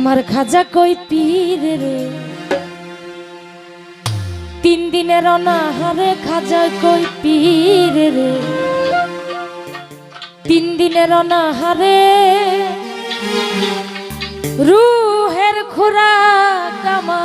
আমার খাজা কই পীর রে? তিন দিনের অনাহারে খাজা কই পীর রে? তিন দিনের অনাহারে রুহের খোরা কামা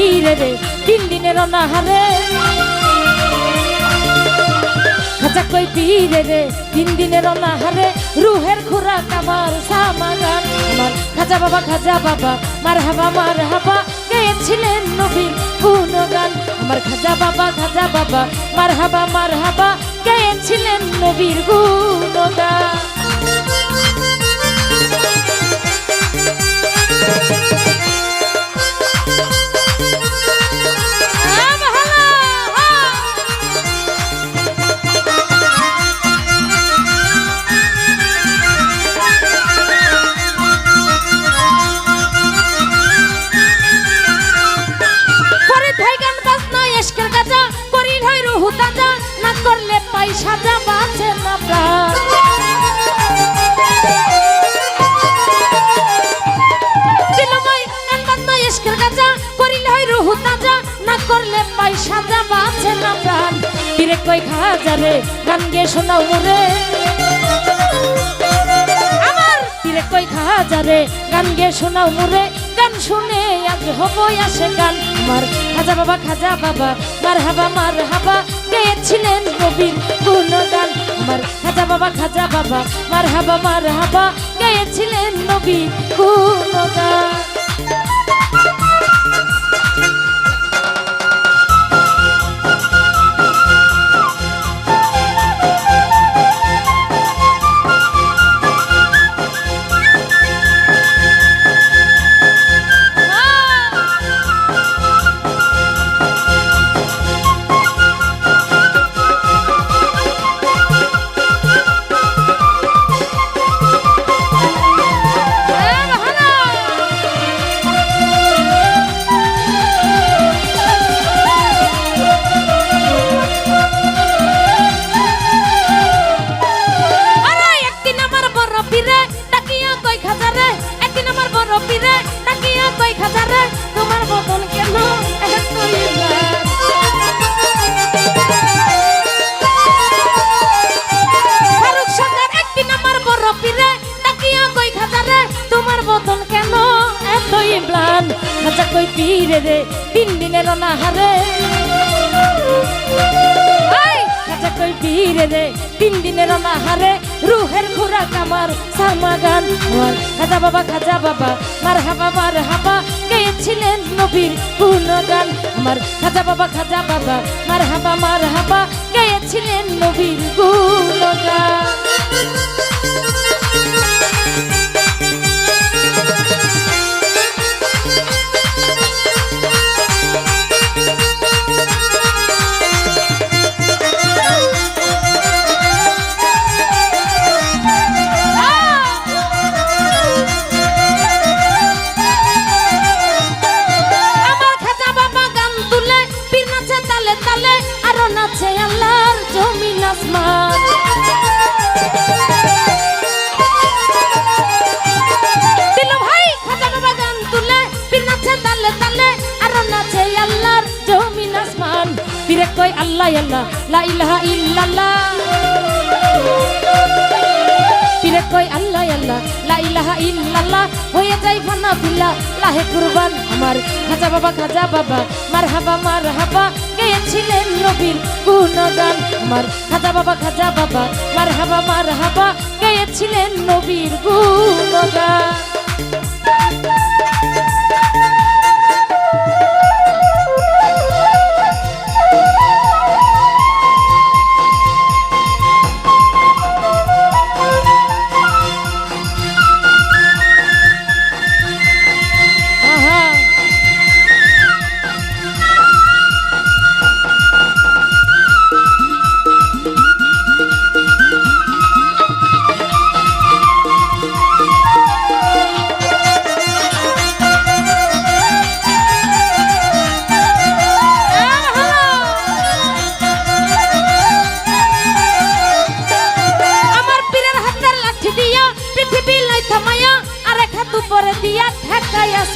পীরে রে তিন দিনের অনাহারে। খাজা কই পীরে রে, তিন দিনের অনাহারে, রুহের খুরাক আমার সামাগান আমার খাজা বাবা খাজা বাবা মার হাবা মার হাবা গেয়েছিলেন নবীর গুণগান। আমার খাজা বাবা খাজা বাবা মার হাবা মার হাবা গেয়েছিলেন নবীর গুণগান। সাজা বাঁচে না প্রাণ। পাই সাজা বাঁচে না প্রাণ। ফিরে কই খাজা রে গান গে শোনাও মোরে। আমার তীরে কই খাজা রে গান গে শোনাও মোরে। গান শুনে আজ হবই আসে খাজা বাবা খাজা বাবা, মার হাবা মার হাবা। গেয়েছিলেন নবীর গুণ গান আমার খাজা বাবা খাজা বাবা মার হাবা মার হাবা গেয়েছিলেন নবীর কই পীরে রে? তিন দিনের অনাহারে খাজা কই পীরে রে? তিন দিনের অনাহারে রুহের খুরাক আমার সামাগান আমার খাজা বাবা খাজা বাবা, মার হাবা মার হাবা গেয়েছিলেন নবীর গুণগান আমার? খাজা বাবা খাজা বাবা, মার হাবা মার হাবা গেয়েছিলেন নবীর গুণগান? পীরে কই আল্লাহ আল্লাহ। লা ইলাহা ইল্লাল্লাহ। পীরে কই আল্লাহ আল্লাহ। লা ইলাহা ইল্লাল্লাহ। হয়ে যাই ফানা ফিল্লা লাহে কুরবান আমার। খাজা বাবা খাজা বাবা, মারহাবা মারহাবা। গেয়েছিলেন নবীর গুণগান আমার। খাজা বাবা খাজা বাবা, মারহাবা মারহাবা। গেয়েছিলেন নবীর গুণগান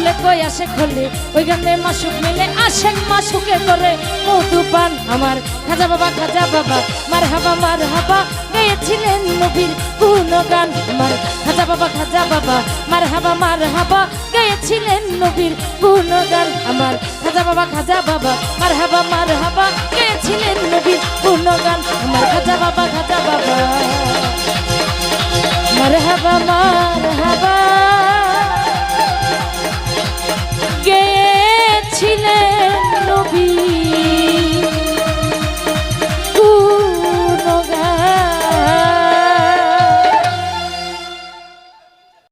আবুলে কই আসে খোলে, ওই গানে মাসুক মিলে আসেন মাসুকে করে। মধুপান আমার, খাজা বাবা খাজা বাবা মার হাবা মার হাবা গেয়েছিলেন নবীর গুণগান আমার। খাজা বাবা খাজা বাবা মার হাবা মার হাবা গেয়েছিলেন নবীর গুণগান আমার। খাজা বাবা খাজা বাবা মার হাবা মার হাবা গেয়েছিলেন নবীর গুণগান আমার। খাজা বাবা খাজা বাবা মার হাবা মার হাবা